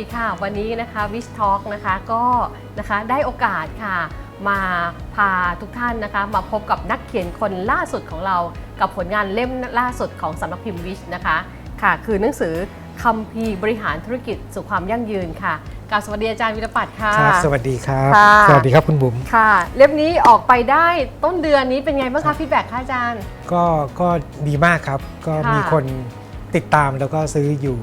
ดีค่ะ วันนี้นะคะวิชทอ k นะคะก็นะคะได้โอกาสค่ะ มาพาทุกท่านนะคะ มาพบกับนักเขียนคนล่าสุดของเรา กับผลงานเล่มล่าสุดของสำนักพิมพ์วิชนะคะค่ะ คือหนังสือคัมภีร์บริหารธุรกิจสู่ความยั่งยืนค่ะกราบสวัสดีอาจารย์วิรปัตย์ค่ะ ครับสวัสดีครับ ค่ะ สวัสดีครับคุณบุ๋มค่ะ เล่มนี้ออกไปได้ต้นเดือนนี้เป็นไงบ้างคะฟีดแบ็กค่ะอาจารย์ ก็ก็ดีมากครับ ก็ค่ะมีคนติดตามแล้วก็ซื้ออยู่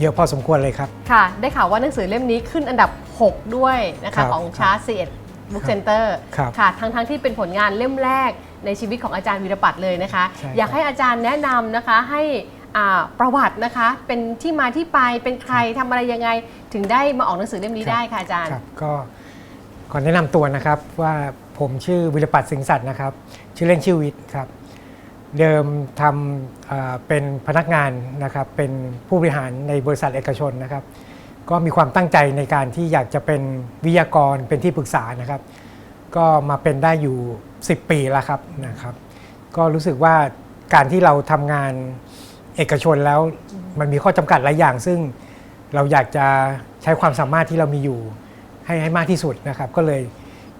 เยอะพอสมควรเลยครับ ค่ะ ได้ข่าวว่าหนังสือเล่มนี้ขึ้นอันดับ 6 ด้วยนะครัคะบของชาร์ตซีเอ็ดบุ๊กเซ็นเตอร์ครับค่ะ ทั้งทั้งที่เป็นผลงานเล่มแรกในชีวิตของอาจารย์วีรปัตย์เลยนะคะ ใช่ครับ อยากให้อาจารย์แนะนำนะคะให้อ่าประวัตินะคะ เป็นที่มาที่ไปเป็นใครทำอะไรยังไง ถึงได้มาออกหนังสือเล่มนี้ได้ค่ะอาจารย์ ครับก็ขอแนะนำตัวนะครับว่าผมชื่อวิรปัตรสิงห์สัตย์นะครับ ชื่อเล่นชื่อวิทย์ครับ เดิมทำเป็นพนักงานนะครับ เป็นผู้บริหารในบริษัทเอกชนนะครับ ก็มีความตั้งใจในการที่อยากจะเป็นวิทยากรเป็นที่ปรึกษานะครับ ก็มาเป็นได้อยู่ 10 ปีแล้วครับนะครับ ก็รู้สึกว่าการที่เราทำงานเอกชนแล้วมันมีข้อจำกัดหลายอย่าง ซึ่งเราอยากจะใช้ความสามารถที่เรามีอยู่ให้ให้มากที่สุดนะครับ ก็เลย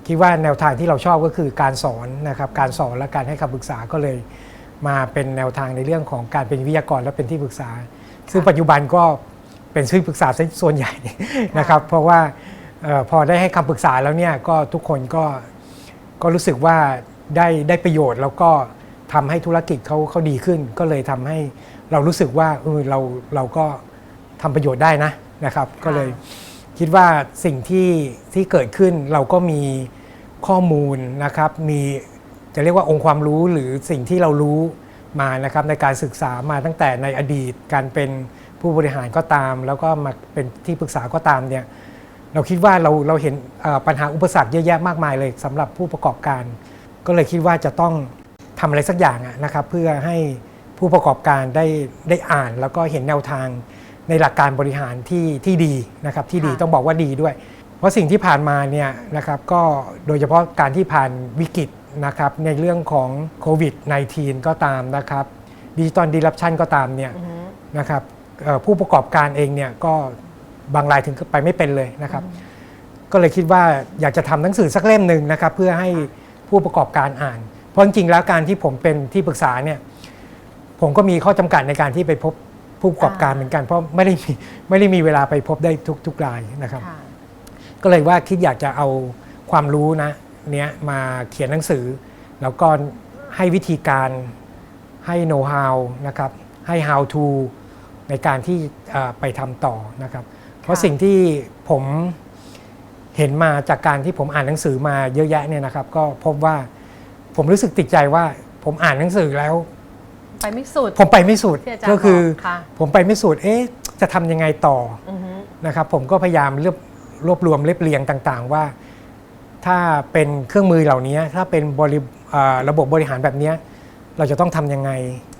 คิดว่าแนวทางที่เราชอบก็คือการสอนนะครับ การสอนและการให้คำปรึกษาก็เลย มาเป็นแนวทางในเรื่องของการเป็นวิทยากรและเป็นที่ปรึกษา ซึ่งปัจจุบันก็เป็นที่ปรึกษาซะส่วนใหญ่นะครับ เพราะว่าเออพอได้ให้คำปรึกษาแล้วเนี่ยก็ทุกคนก็ก็รู้สึกว่าได้ได้ประโยชน์แล้วก็ทำให้ธุรกิจเขาเขาดีขึ้น ก็เลยทำให้เรารู้สึกว่าเออเราเราก็ทำประโยชน์ได้นะนะครับ ก็เลยคิดว่าสิ่งที่ที่เกิดขึ้นเราก็มีข้อมูลนะครับ มี จะเรียกว่าองค์ความรู้หรือสิ่งที่เรารู้มานะครับในการศึกษามาตั้งแต่ในอดีตการเป็นผู้บริหารก็ตาม แล้วก็มาเป็นที่ปรึกษาก็ตามเนี่ยเราคิดว่าเราเราเห็นเอ่อปัญหาอุปสรรคเยอะแยะมากมายเลยสำหรับผู้ประกอบการ ก็เลยคิดว่าจะต้องทำอะไรสักอย่างอะนะครับเพื่อให้ผู้ประกอบการได้ได้อ่าน แล้วก็เห็นแนวทางในหลักการบริหารที่ที่ดีนะครับที่ดีค่ะต้องบอกว่าดีด้วย เพราะสิ่งที่ผ่านมาเนี่ยนะครับก็โดยเฉพาะการที่ผ่านวิกฤต นะครับในเรื่องของโควิด -19 ก็ตามนะครับดิจิตอลดีลับชันก็ตามเนี่ยอือฮึนะครับเอ่อผู้ประกอบการเองเนี่ยก็บางรายถึงกับไปไม่เป็นเลยนะครับ ก็เลยคิดว่าอยากจะทำหนังสือสักเล่มหนึ่งนะครับเพื่อให้ผู้ประกอบการอ่าน เพราะจริงๆแล้วการที่ผมเป็นที่ปรึกษาเนี่ยผมก็มีข้อจำกัดในการที่ไปพบผู้ประกอบการอ่าเหมือนกัน เพราะไม่ได้มีไม่ได้มีเวลาไปพบได้ทุกทุกรายนะครับค่ะก็เลยว่าคิดอยากจะเอาความรู้นะ เนี้ยมาเขียนหนังสือ แล้วก็ให้วิธีการให้ know how นะครับให้ how to ในการที่เอ่อไปทำต่อนะครับ เพราะค่ะสิ่งที่ผมเห็นมาจากการที่ผมอ่านหนังสือมาเยอะแยะเนี่ยนะครับ ก็พบว่าผมรู้สึกติดใจว่าผมอ่านหนังสือแล้ว ไปไม่สุด ผมไปไม่สุดที่อาจารย์ก็คือบอกค่ะผมไปไม่สุดเอ๊ะจะทำยังไงต่ออือฮึนะครับ ผมก็พยายามรวบรวบรวมเรียบเรียงต่าง ๆ ว่า ถ้าเป็นเครื่องมือเหล่านี้ถ้าเป็นบริเอ่อระบบบริหารแบบเนี้ยเราจะต้องทำยังไง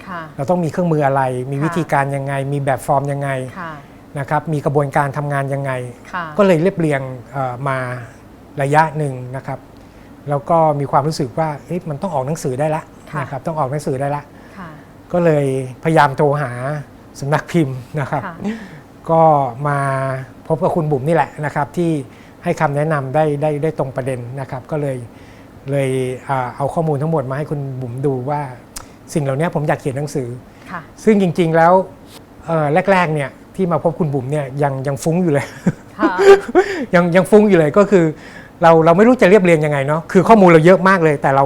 ค่ะเราต้องมีเครื่องมืออะไร มีค่ะวิธีการยังไง มีแบบฟอร์มยังไงค่ะนะครับมีกระบวนการทำงานยังไงค่ะก็เลยเรียบเรียงเอ่อมาระยะหนึ่งนะครับ แล้วก็มีความรู้สึกว่าเอ๊ะมันต้องออกหนังสือได้ละค่ะนะครับต้องออกหนังสือได้ละค่ะก็เลยพยายามโทรหาสำนักพิมพ์นะครับค่ะก็มาพบกับคุณบุ๋มนี่แหละนะครับที่ ให้คำแนะนำได้ได้ได้ตรงประเด็นนะครับ ก็เลยเลยอ่าเอาข้อมูลทั้งหมดมาให้คุณบุ๋มดูว่าสิ่งเหล่านี้ผมอยากเขียนหนังสือค่ะซึ่งจริง ๆแล้วเอ่อแรกๆเนี่ยที่มาพบคุณบุ๋มเนี่ยยังยังฟุ้งอยู่เลยค่ะยังยังฟุ้งอยู่เลยก็คือ เราเราไม่รู้จะเรียบเรียงยังไงเนาะคือข้อมูลเราเยอะมากเลย แต่เรา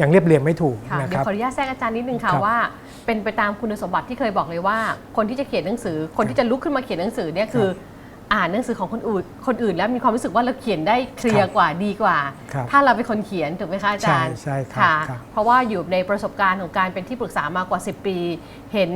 ยังเรียบเรียงไม่ถูกค่ะนะเดี๋คยวรับขออนุญาตแทรกอาจารย์นิดนึงค่ะครับว่า เป็นไปตามคุณสมบัติที่เคยบอกเลยว่า คนที่จะเขียนหนังสือ คนที่จะลุกขึ้นมาเขียนหนังสือเนี่ยคือ อ่านหนังสือของคนอื่นคนอื่นแล้วมีความรู้สึกว่าเราเขียนได้เคลียครัร์บกว่าดีกว่า ครับถ้าเราเป็นคนเขียนถูกไหมคะอาจารย์ใช่ใช่ครับค่ะครับ เพราะว่าอยู่ในประสบการณ์ของการเป็นที่ปรึกษามากกว่า 10 ปี เห็น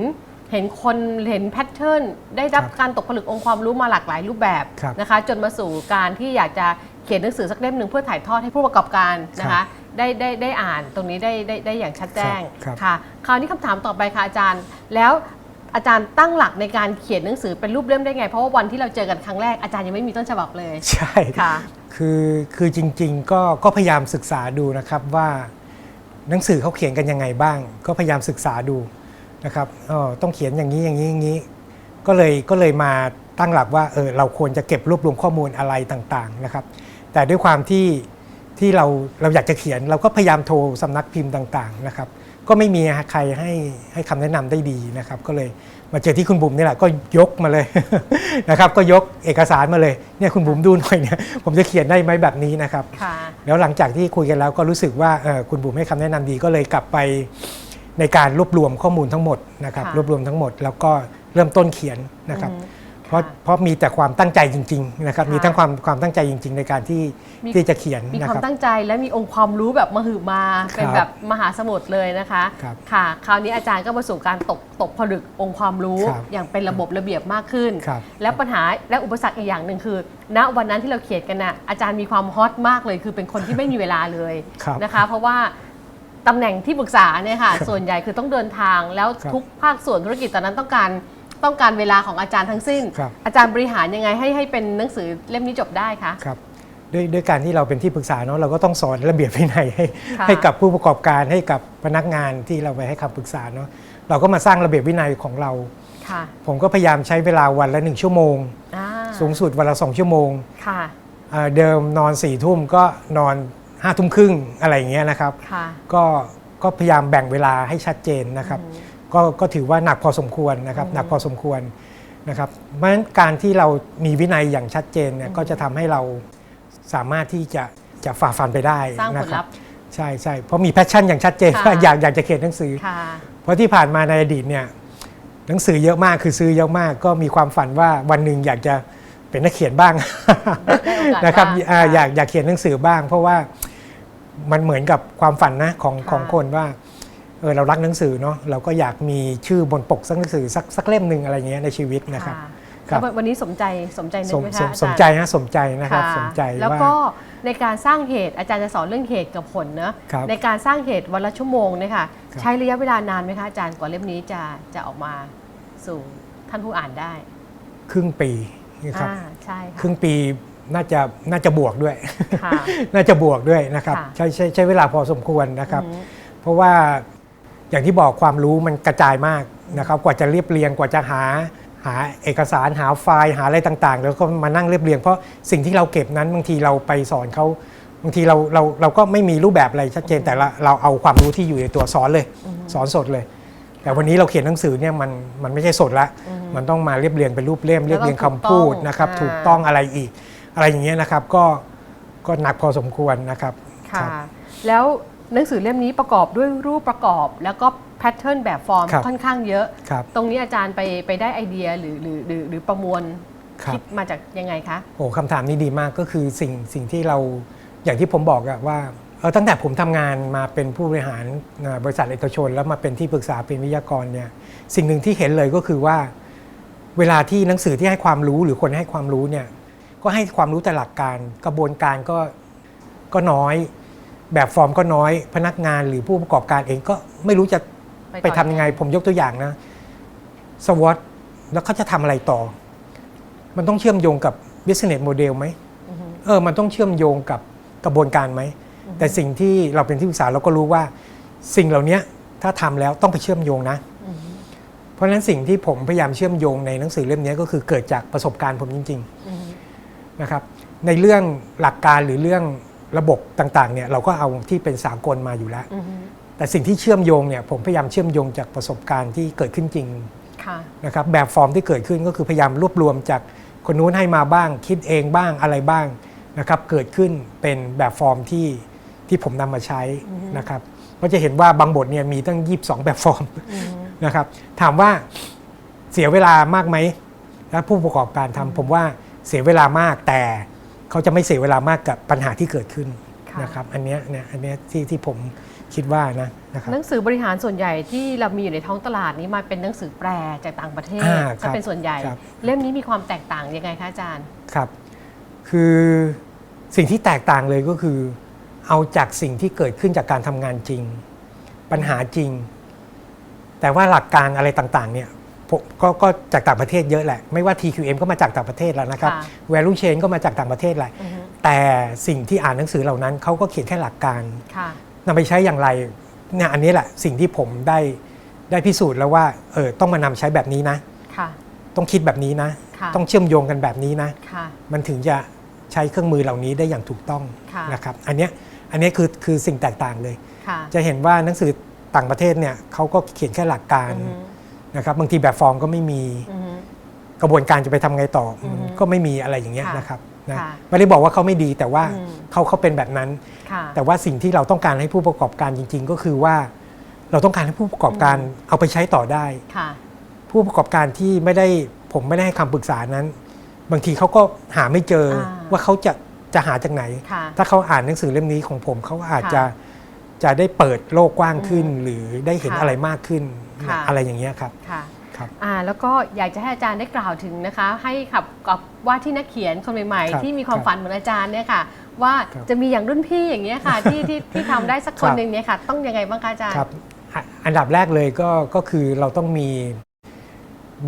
เห็นคนเห็นแพทเทิร์นได้รับครับการตกผลึกองค์ความรู้มาหลากหลายรูปแบบครับ นะคะ จนมาสู่การที่อยากจะเขียนหนังสือสักเล่มหนึ่งเพื่อถ่ายทอดให้ผู้ประกอบการนะครัคะบได้ได้ได้อ่านตรงนี้ได้ได้ได้อย่างชัดแจ้งครับ ค่ะ คราวนี้คำถามต่อไปค่ะอาจารย์ แล้ว อาจารย์ตั้งหลักในการเขียนหนังสือเป็นรูปเล่มได้ไง เพราะว่าวันที่เราเจอกันครั้งแรกอาจารย์ยังไม่มีต้นฉบับเลย ใช่ค่ะ คือคือจริงๆก็ก็พยายามศึกษาดูนะครับว่าหนังสือเขาเขียนกันยังไงบ้าง ก็พยายามศึกษาดูนะครับอ๋อต้องเขียนอย่างนี้อย่างนี้อย่างนี้ ก็เลยก็เลยมาตั้งหลักว่าเออเราควรจะเก็บรวบรวมข้อมูลอะไรต่างๆนะครับ แต่ด้วยความที่ที่เราเราอยากจะเขียนเราก็พยายามโทรสำนักพิมพ์ต่างๆนะครับ ก็ไม่มีใครให้ให้คำแนะนำได้ดีนะครับ ก็เลยมาเจอที่คุณบุ๋มนี่แหละก็ยกมาเลยนะครับ ก็ยกเอกสารมาเลยเนี่ยคุณบุ๋มดูหน่อยเนี่ยผมจะเขียนได้ไหมแบบนี้นะครับ ค่ะ แล้วหลังจากที่คุยกันแล้วก็รู้สึกว่าเอ่อคุณบุ๋มให้คำแนะนำดีก็เลยกลับไปในการรวบรวมข้อมูลทั้งหมดนะครับ ค่ะ รวบรวมทั้งหมด แล้วก็เริ่มต้นเขียนนะครับ อืม เพราะค่ะเพราะมีแต่ความตั้งใจจริงๆนะครับค่ะมีทั้งความความตั้งใจจริง ๆ ในการที่มี ที่จะเขียนมีนะความครับ ตั้งใจและมีองค์ความรู้แบบมหึมาครับเป็นแบบมหาสมุทรเลยนะคะครับค่ะ คราวนี้อาจารย์ก็มาสู่การตกตกผลึกองค์ความรู้ครับอย่างเป็นระบบระเบียบมากขึ้น ครับ แล้วปัญหาและอุปสรรคอีกอย่างหนึ่งคือ ณวันนั้นที่เราเขียนกันน่ะอาจารย์มีความฮอตมากเลย คือเป็นคนที่ไม่มีเวลาเลยครับนะคะ เพราะว่าตำแหน่งที่ปรึกษาเนี่ยค่ะส่วนใหญ่คือต้องเดินทางแล้วครับ ทุกภาคส่วนธุรกิจตอนนั้นต้องการ ต้องการเวลาของอาจารย์ทั้งสิ้น ครับ อาจารย์บริหารยังไงให้ให้เป็นหนังสือเล่มนี้จบได้คะ ครับด้วยด้วยการที่เราเป็นที่ปรึกษาเนาะเราก็ต้องสอนระเบียบวินัยให้ค่ะ ให้กับผู้ประกอบการให้กับพนักงานที่เราไปให้คำปรึกษาเนาะเราก็มาสร้างระเบียบวินัยของเรา ค่ะผมก็พยายามใช้เวลาวันละหนึ่งชั่วโมง อ่าสูงสุดวันละสองชั่วโมงค่ะอ่าเดิมนอนสี่ทุ่มก็นอนห้าทุ่มครึ่งอะไรอย่างเงี้ยนะครับ ค่ะ ก็ก็พยายามแบ่งเวลาให้ชัดเจนนะครับ ก็ก็ถือว่าหนักพอสมควรนะครับหนักพอสมควรนะครับเพราะฉะนั้นการที่เรามีวินัยอย่างชัดเจนเนี่ยก็จะทำให้เราสามารถที่จะจะฝ่าฟันไปได้สร้างผนะลครัลับพธ์ใช่ใช่เพราะมีแพชชั่นอย่างชัดเจนค่ะว่าอยากอยากจะเขียนหนังสือค่ะเพราะที่ผ่านมาในอดีตเนี่ยหนังสือเยอะมากคือซื้อเยอะมาก ก็มีความฝันว่าวันหนึ่งอยากจะเป็นนักเขียนบ้างได้โอกาสนะครับบ้างอ่าค่ะอยากอยากเขียนหนังสือบ้าง เพราะว่ามันเหมือนกับความฝันนะของค่ะของคนว่า เออเรารักหนังสือเนาะเราก็อยากมีชื่อบนปกสักหนังสือสักสักเล่มหนึ่งอะไรเงี้ยในชีวิตนะครับค่ะครับแล้ววันนี้สมใจสมใจนึสกมไหมสคะมอาสจามรย์ใจนะสมใจนะครับค่ะสมใจแล้วว่าก็ในการสร้างเหตุอาจารย์จะสอนเรื่องเหตุกับผลเนอะครับในการสร้างเหตุวันละชั่วโมงเนี่ยค่ะครับใช้ระยะเวลานานไหมคะอาจารย์กว่าเล่มนี้จะจะออกมาสู่ท่านผู้อ่านได้ ครึ่งปีนะครับอ่าใช่คค่ะรึ่งปีน่าจะน่าจะบวกด้วยค่ะน่าจะบวกด้วยนะครับค่ะใช้ใช้ใช้เวลาพอสมควรนะครับอืมเพราะว่า อย่างที่บอกความรู้มันกระจายมากนะครับ กว่าจะเรียบเรียงกว่าจะหาหาเอกสารหาไฟล์หาอะไรต่างๆ แล้วก็มานั่งเรียบเรียง เพราะสิ่งที่เราเก็บนั้นบางทีเราไปสอนเขาบางทีเราเราเราก็ไม่มีรูปแบบอะไรชัดเจนแต่ละเราเอาความรู้ที่อยู่ในตัวสอนเลยสอนสดเลย แต่วันนี้เราเขียนหนังสือเนี่ยมันมันไม่ใช่สดละมันต้องมาเรียบเรียงเป็นรูปเล่มเรียบเรียงคำพูดนะครับแล้วก็ถูถูกกต้ต้อองงอะไรอีก อะไรอย่างเงี้ยนะครับก็ก็หนักพอสมควรนะครับค่ะครับแล้ว หนังสือเล่มนี้ประกอบด้วยรูปประกอบ แล้วก็แพทเทิร์นแบบฟอร์มครับค่อนข้างเยอะ ครับ ตรงนี้อาจารย์ไปไปได้ไอเดียหรือหรือหรือหรือประมวลครับคิดมาจากยังไงคะ โอ้คำถามนี้ดีมากก็คือสิ่งสิ่งที่เราอย่างที่ผมบอกอะว่าเออตั้งแต่ผมทำงานมาเป็นผู้บริหารอ่าบริษัทเอกชน แล้วมาเป็นที่ปรึกษาเป็นวิทยากรเนี่ยสิ่งหนึ่งที่เห็นเลยก็คือว่า เวลาที่หนังสือที่ให้ความรู้หรือคนให้ความรู้เนี่ยก็ให้ความรู้แต่หลักการกระบวนการก็ก็น้อย แบบฟอร์มก็น้อย พนักงานหรือผู้ประกอบการเองก็ไม่รู้จะไปต่อไปทำยังไง ผมยกตัวอย่างนะสวอตแล้วเขาจะทำอะไรต่อ มันต้องเชื่อมโยงกับ business model ไหมอือฮึเออ มันต้องเชื่อมโยงกับกระบวนการไหม แต่สิ่งที่เราเป็นที่ปรึกษาเราก็รู้ว่า สิ่งเหล่านี้ถ้าทำแล้วต้องไปเชื่อมโยงนะอือฮึเพราะฉะนั้นสิ่งที่ผมพยายามเชื่อมโยงในหนังสือเล่มนี้ก็คือเกิดจากประสบการณ์ผมจริงอือฮึๆนะครับ ในเรื่องหลักการหรือเรื่อง ระบบต่างๆเนี่ยเราก็เอาที่เป็นสากลมาอยู่แล้วอือฮึแต่สิ่งที่เชื่อมโยงเนี่ยผมพยายามเชื่อมโยงจากประสบการณ์ที่เกิดขึ้นจริงค่ะนะครับแบบฟอร์มที่เกิดขึ้นก็คือพยายามรวบรวมจากคนนู้นให้มาบ้าง คิดเองบ้างอะไรบ้างนะครับเกิดขึ้นเป็นแบบฟอร์มที่ที่ผมนำมาใช้นะครับก็จะเห็นว่าบางบทเนี่ยมีตั้ง 22 แบบฟอร์มอือฮึนะครับถามว่าเสียเวลามากไหมถ้าผู้ประกอบการทำผมว่าเสียเวลามากแต่ เขาจะไม่เสียเวลามากกับปัญหาที่เกิดขึ้นค่ะนะครับอันเนี้ยเนี่ยอันเนี้ยที่ที่ผมคิดว่านะนะครับหนังสือบริหารส่วนใหญ่ที่เรามีอยู่ในท้องตลาดนี้มาเป็นหนังสือแปลจากต่างประเทศอ่าคจะรับเป็นส่วนใหญ่ครับเล่มนี้มีความแตกต่างยังไงคะอาจารย์ครับ คือสิ่งที่แตกต่างเลยก็คือ เอาจากสิ่งที่เกิดขึ้นจากการทำงานจริง ปัญหาจริง แต่ว่าหลักการอะไรต่างๆเนี่ยผม ก็ก็จากต่างประเทศเยอะแหละ ไม่ว่า TQM ก็มาจากต่างประเทศแล้วนะครับค่ะ Value Chain ก็มาจากต่างประเทศแหละอือฮึแต่สิ่งที่อ่านหนังสือเหล่านั้นเขาก็เขียนแค่หลักการค่ะนำไปใช้อย่างไรเนี่ยอันนี้แหละสิ่งที่ผมได้ได้พิสูจน์แล้วว่าเออต้องมานำใช้แบบนี้นะค่ะต้องคิดแบบนี้นะค่ะต้องเชื่อมโยงกันแบบนี้นะค่ะมันถึงจะใช้เครื่องมือเหล่านี้ได้อย่างถูกต้องค่ะนะครับ อันเนี้ยอันเนี้ยคือคือสิ่งแตกต่างเลยค่ะจะเห็นว่าหนังสือต่างประเทศเนี่ยเขาก็เขียนแค่หลักการอือฮึ นะครับบางทีแบบฟอร์มก็ไม่มีอือฮึ กระบวนการจะไปทำไงต่อออฮึก็ไม่มีอะไรอย่างเงี้ยค่ะนะครับนะค่ะไม่ได้บอกว่าเขาไม่ดีแต่ว่าอืม เขาเขาเป็นแบบนั้น ค่ะ แต่ว่าสิ่งที่เราต้องการให้ผู้ประกอบการจริง ๆ ก็คือว่า เราต้องการให้ผู้ประกอบการเอาไปใช้ต่อได้ ค่ะ ผู้ประกอบการที่ไม่ได้ผมไม่ได้ให้คำปรึกษานั้น บางทีเขาก็หาไม่เจออา ว่าเขาจะจะหาจากไหน ค่ะ ถ้าเขาอ่านหนังสือเล่มนี้ของผมเขาอาจค่ะจะ จะได้เปิดโลกกว้างขึ้นอืมหรือได้เห็นค่ะอะไรมากขึ้น ค่ะ อะไรอย่างเงี้ยครับ ค่ะครับอ่าแล้วก็อยากจะให้อาจารย์ได้กล่าวถึงนะคะ ให้ขับกับว่าที่นักเขียนคนใหม่ ครับๆ ที่มีความครับฝันเหมือนอาจารย์เนี่ยค่ะ ว่าครับจะมีอย่างรุ่นพี่อย่างเงี้ยค่ะที่ที่ที่ทำได้สักคนครับ หนึ่งเนี่ยค่ะ ต้องยังไงบ้างคะอาจารย์ ครับอะอันดับแรกเลยก็ก็คือเราต้องมี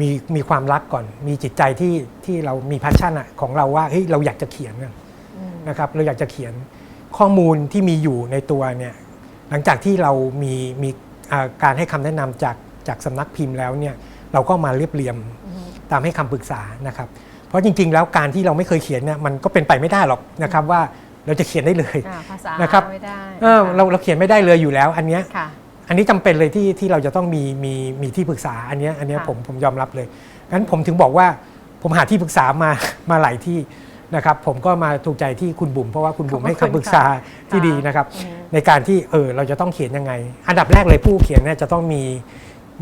มีมีความรักก่อน มีจิตใจที่ที่เรามีพัชชั่นอะของเราว่าเฮ้ยเราอยากจะเขียนอะอืมนะครับ เราอยากจะเขียนข้อมูลที่มีอยู่ในตัวเนี่ย หลังจากที่เรามีมีอ่าการให้คำแนะนำจากจากสำนักพิมพ์แล้วเนี่ยเราก็มาเรียบเรียงอืมตามให้คำปรึกษานะครับเพราะจริง ๆ แล้วการที่เราไม่เคยเขียนเนี่ยมันก็เป็นไปไม่ได้หรอกนะครับว่าเราจะเขียนได้เลยอ่าภาษานะครับไม่ได้เออเราเราเขียนไม่ได้เลยอยู่แล้ว อันเนี้ยค่ะอันนี้จำเป็นเลยที่ที่เราจะต้องมีมีมีที่ปรึกษาอันเนี้ยอันเนี้ยค่ะผมผมยอมรับเลยงั้นผมถึงบอกว่าผมหาที่ปรึกษามามาหลายที่ นะครับผมก็มาถูกใจที่คุณบุ๋มเพราะว่าคุณบุ๋มให้คำปรึกษาที่ดีนะครับอืมในการที่เออเราจะต้องเขียนยังไง อันดับแรกเลยผู้เขียนเนี่ยจะต้องมี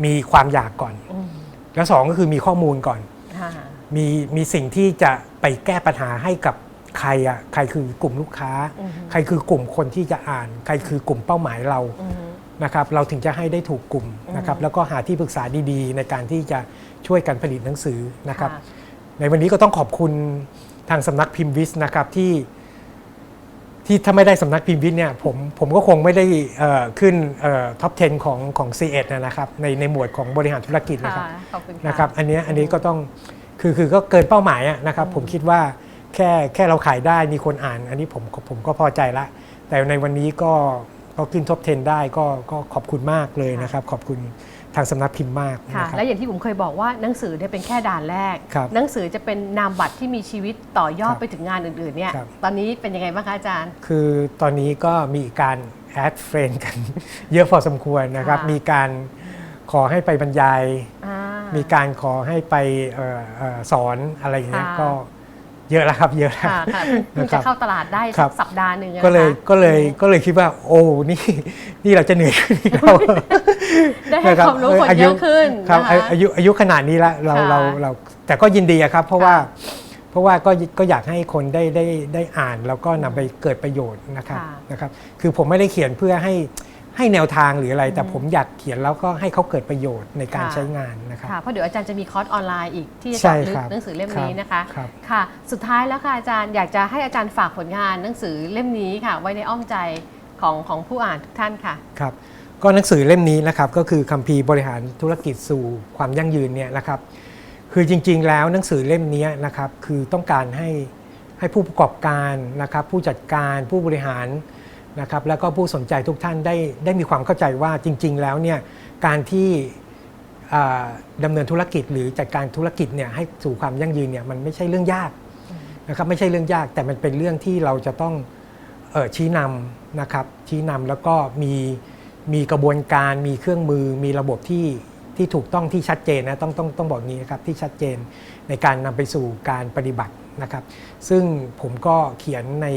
มีความอยากก่อนอืมแล้วสองก็คือมีข้อมูลก่อนค่ะมีมีสิ่งที่จะไปแก้ปัญหาให้กับใครอะใครคือกลุ่มลูกค้าอืมใครคือกลุ่มคนที่จะอ่าน ใครคือกลุ่มเป้าหมายเราอืมนะครับเราถึงจะให้ได้ถูกกลุ่มนะครับอืมแล้วก็หาที่ปรึกษาดีๆ ในการที่จะช่วยกันผลิตหนังสือนะครับค่ะในวันนี้ก็ต้องขอบคุณ ทางสำนักพิมพ์วิสนะครับที่ที่ถ้าไม่ได้สำนักพิมพ์วิสเนี่ยผมผมก็คงไม่ได้เอ่อขึ้นท็อป 10 ของของ C1 นะครับในในหมวดของบริหารธุรกิจนะครับค่ะขอบคุณค่ะนะครับ อันเนี้ยอันนี้ก็ต้องคือคือก็เกินเป้าหมายอะนะครับ ผมคิดว่าแค่แค่เราขายได้มีคนอ่าน อันนี้ผมผมก็พอใจละ แต่ในวันนี้ก็ก็ขึ้นท็อป 10 ได้ก็ก็ขอบคุณมากเลยนะครับ ขอบคุณ ทางสำนักพิมพ์มากค่ะนะครับและอย่างที่ผมเคยบอกว่าหนังสือเนี่ยเป็นแค่ด่านแรกครับหนังสือจะเป็นนามบัตรที่มีชีวิตต่อยอดครับไปถึงงานอื่นๆเนี่ยครับตอนนี้เป็นยังไงบ้างคะอาจารย์ คือตอนนี้ก็มีการแอดเฟรนกันเยอะพอสมควรนะครับค่ะมีการขอให้ไปบรรยายอ่ามีการขอให้ไปเอ่อเอ่อสอนอะไรอย่างเงี้ยค่ะก็ เยอะแล้วครับเยอะแล้วค่ะค่ะเพิ่งนะครัจะบเข้าตลาดได้ครัสับกสัปดาห์หนึ่งอะก็เลยนะคะก็เลยก็เลยคิดว่า โอ้นี่นี่เราจะเหนื่อยขึ้นอีกแล้วได้ให้นะความรู้คนอาเยอะขึ้นครับนะคะอาอายุอายุขนาดนี้ละเราค่ะเราเราแต่ก็ยินดีอะครับ เพราะค่ะว่าเพราะว่าก็ก็อยากให้คนได้ได้ได้อ่าน แล้วก็นำไปเกิดประโยชน์นะครับค่ะ นะครับ คือผมไม่ได้เขียนเพื่อให้ ให้แนวทางหรืออะไร แต่อืมผมอยากเขียนแล้วก็ให้เขาเกิดประโยชน์ในการค่ะ ใช้งานนะครับ ค่ะเพราะเดี๋ยวอาจารย์จะมีคอร์สออนไลน์อีกที่จะใช่เจาะลึกครับหนังสือเล่มครับนี้นะคะครับ ค่ะ สุดท้ายแล้วค่ะอาจารย์อยากจะให้อาจารย์ฝากผลงานหนังสือเล่มนี้ค่ะ ไว้ในอ้อมใจของของผู้อ่านทุกท่านค่ะ ครับก็หนังสือเล่มนี้นะครับก็คือคัมภีร์บริหารธุรกิจสู่ความยั่งยืนเนี่ยนะครับคือจริงๆ แล้วหนังสือเล่มนี้นะครับคือต้องการให้ให้ผู้ประกอบการนะครับผู้จัดการผู้บริหาร นะครับแล้วก็ผู้สนใจทุกท่านได้ได้มีความเข้าใจว่าจริง ๆ แล้วเนี่ยการที่อ่าดำเนินธุรกิจหรือจัดการธุรกิจเนี่ยให้สู่ความยั่งยืนเนี่ยมันไม่ใช่เรื่องยากนะครับไม่ใช่เรื่องยากแต่มันเป็นเรื่องที่เราจะต้องออชี้นำนะครับชี้นำแล้วก็มีมีกระบวนการมีเครื่องมือ มีระบบที่ที่ถูกต้องที่ชัดเจนนะต้องต้องต้องบอกนี้นะครับที่ชัดเจนในการนำไปสู่การปฏิบัตินะครับ ซึ่งผมก็เขียนใน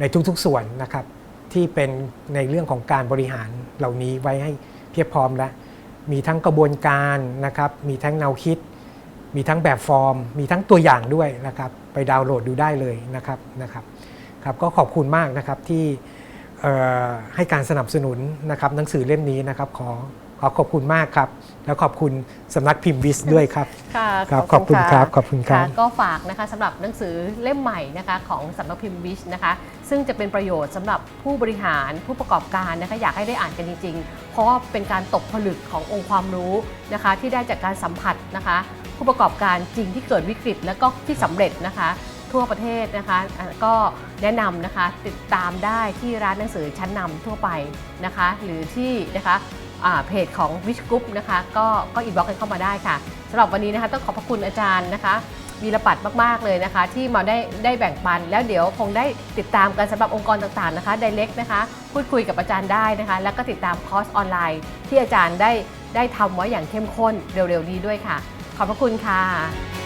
ในทุกๆส่วนนะครับ ที่เป็นในเรื่องของการบริหารเหล่านี้ไว้ให้เพียบพร้อมแล้วมีทั้งกระบวนการนะครับมีทั้งแนวคิด มีทั้งแบบฟอร์ม มีทั้งตัวอย่างด้วยนะครับไปดาวน์โหลดดูได้เลยนะครับนะครับครับก็ขอบคุณมากนะครับที่ให้การสนับสนุนนะครับหนังสือเล่มนี้นะครับขอ ขอขอบคุณมากครับ แล้วขอบคุณสำนักพิมพ์วิสด้วยครับ ค่ะครับขอบคุณครับขอบคุณครับะก็ฝากนะคะสำหรับหนังสือเล่มใหม่นะคะของสำนักพิมพ์วิชนะคะ ซึ่งจะเป็นประโยชน์สำหรับผู้บริหารผู้ประกอบการนะคะอยากให้ได้อ่านกันจริงๆ เพราะว่าเป็นการตกผลึกขององค์ความรู้นะคะ ที่ได้จากการสัมผัสนะคะ ผู้ประกอบการจริงที่เกิดวิกฤต แล้วก็ที่สำเร็จนะคะ ทั่วประเทศนะคะอะก็แนะนำนะคะติดตามได้ที่ร้านหนังสือชั้นนำทั่วไปนะคะ หรือที่นะคะอ่า เพจของ Wish Group นะคะก็ก็อินบ็อกกันเข้ามาได้ค่ะสำหรับวันนี้นะคะต้องขอบพระคุณอาจารย์นะคะวีรปัตรมาก ๆ เลยนะคะ ที่มาได้ได้แบ่งปัน แล้วเดี๋ยวคงได้ติดตามกันสำหรับองค์กรต่างๆนะคะ Direct นะคะ พูดคุยกับอาจารย์ได้นะคะ แล้วก็ติดตามคอร์สออนไลน์ ที่อาจารย์ได้ได้ทำไว้อย่างเข้มข้นเร็ว ๆ นี้ด้วยค่ะ ขอบพระคุณค่ะ